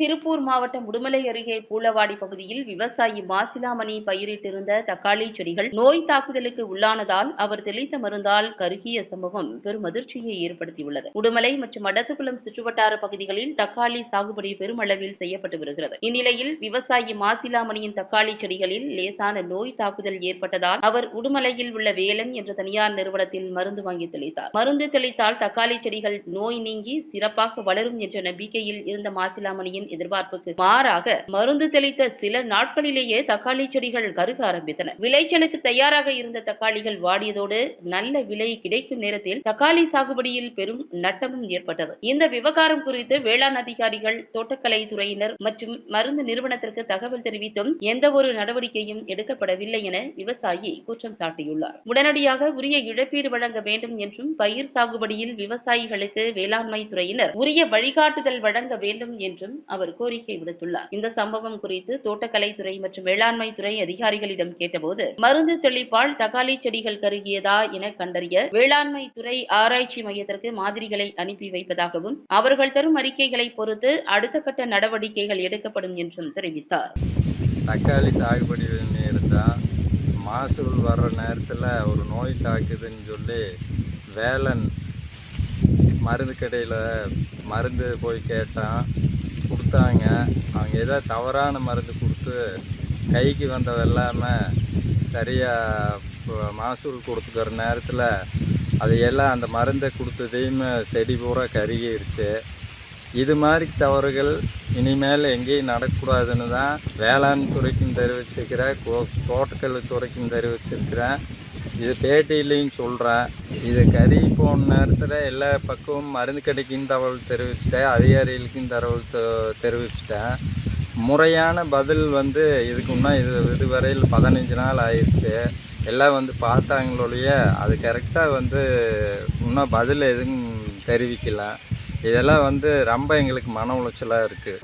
திருப்பூர் மாவட்டம் உடுமலை அருகே பூலவாடி பகுதியில் விவசாயி மாசிலாமணி பயிரிட்டிருந்த தக்காளி செடிகள் நோய் தாக்குதலுக்கு உள்ளானதால் அவர் தெளித்த மருந்தால் கருகிய சம்பவம் பெரும் அதிர்ச்சியை ஏற்படுத்தியுள்ளது. உடுமலை மற்றும் மடத்துக்குளம் சுற்றுவட்டார பகுதிகளில் தக்காளி சாகுபடி பெருமளவில் செய்யப்பட்டு வருகிறது. இந்நிலையில் விவசாயி மாசிலாமணியின் தக்காளி செடிகளில் லேசான நோய் தாக்குதல் ஏற்பட்டதால் அவர் உடுமலையில் உள்ள வேலன் என்ற தனியார் நிறுவனத்தில் மருந்து வாங்கி தெளித்தார். மருந்து தெளித்தால் தக்காளி செடிகள் நோய் நீங்கி சிறப்பாக வளரும் என்ற நம்பிக்கையில் இருந்த மாசிலாமணியின் மக்களின் எதிர்பார்ப்புக்கு மாறாக மருந்து தெளித்த சில நாட்களிலேயே தக்காளி செடிகள் கருக ஆரம்பித்தன. விளைச்சலுக்கு தயாராக இருந்த தக்காளிகள் வாடியதோடு நல்ல விலை கிடைக்கும் நேரத்தில் தக்காளி சாகுபடியில் பெரும் நட்டமும் ஏற்பட்டது. இந்த விவகாரம் குறித்து வேளாண் அதிகாரிகள் தோட்டக்கலை துறையினர் மற்றும் மருந்து நிறுவனத்திற்கு தகவல் தெரிவித்தும் எந்த ஒரு நடவடிக்கையும் எடுக்கப்படவில்லை என விவசாயி குற்றம் சாட்டியுள்ளார். உடனடியாக உரிய இழப்பீடு வழங்க வேண்டும் என்றும் பயிர் சாகுபடியில் விவசாயிகளுக்கு வேளாண்மை துறையினர் உரிய வழிகாட்டுதல் வழங்க வேண்டும் என்றும் அவர் கோரிக்கை விடுத்துள்ளார். இந்த சம்பவம் குறித்து தோட்டக்கலைத்துறை மற்றும் வேளாண்மை துறை அதிகாரிகளிடம் கேட்டபோது மருந்து தெளிப்பால் தக்காளி செடிகள் கருகியதா என கண்டறிய வேளாண்மை துறை ஆராய்ச்சி மையத்திற்கு மாதிரிகளை அனுப்பி வைப்பதாகவும் அவர்கள் தரும் அறிக்கைகளை பொறுத்து அடுத்த கட்ட நடவடிக்கைகள் எடுக்கப்படும் என்றும் தெரிவித்தார். தக்காளி சாகுபடி பண்ணி இருந்தால் மகசூல் வர்ற நேரத்தில் ஒரு நோய் தாக்குதுன்னு சொல்லி வேலன் மருந்து கடையில் மருந்து போய் கேட்டான். கொடுத்தாங்க. அவங்க ஏதோ தவறான மருந்து கொடுத்து கைக்கு வந்த எல்லாமே சரியாக மகசூல் கொடுத்துக்கிற நேரத்தில் அதையெல்லாம் அந்த மருந்தை கொடுத்ததையும் செடி பூரா கருகிருச்சு. இது மாதிரி தவறுகள் இனிமேல் எங்கேயும் நடக்கக்கூடாதுன்னு தான் வேளாண் துறைக்கும் தெரிவிச்சிருக்கிறேன். கோ தோட்டக்கல் துறைக்கும் தெரிவிச்சிருக்கிறேன். இது பேட்டியிலையும் சொல்கிறேன் இது கறி போன நேரத்தில் எல்லா பக்கமும் மருந்து கடைக்கும் தகவல் தெரிவிச்சிட்டேன். அதிகாரிகளுக்கும் தகவல் தெரிவிச்சிட்டேன். முறையான பதில் வந்து இதுக்கு இது இதுவரையில் பதினஞ்சு நாள் ஆயிடுச்சு. எல்லாம் வந்து பார்த்தாங்களொழிய அது கரெக்டாக வந்து இன்னும் பதில் எதுவும் தெரிவிக்கல. இதெல்லாம் வந்து ரொம்ப எங்களுக்கு மன உளைச்சலாக இருக்குது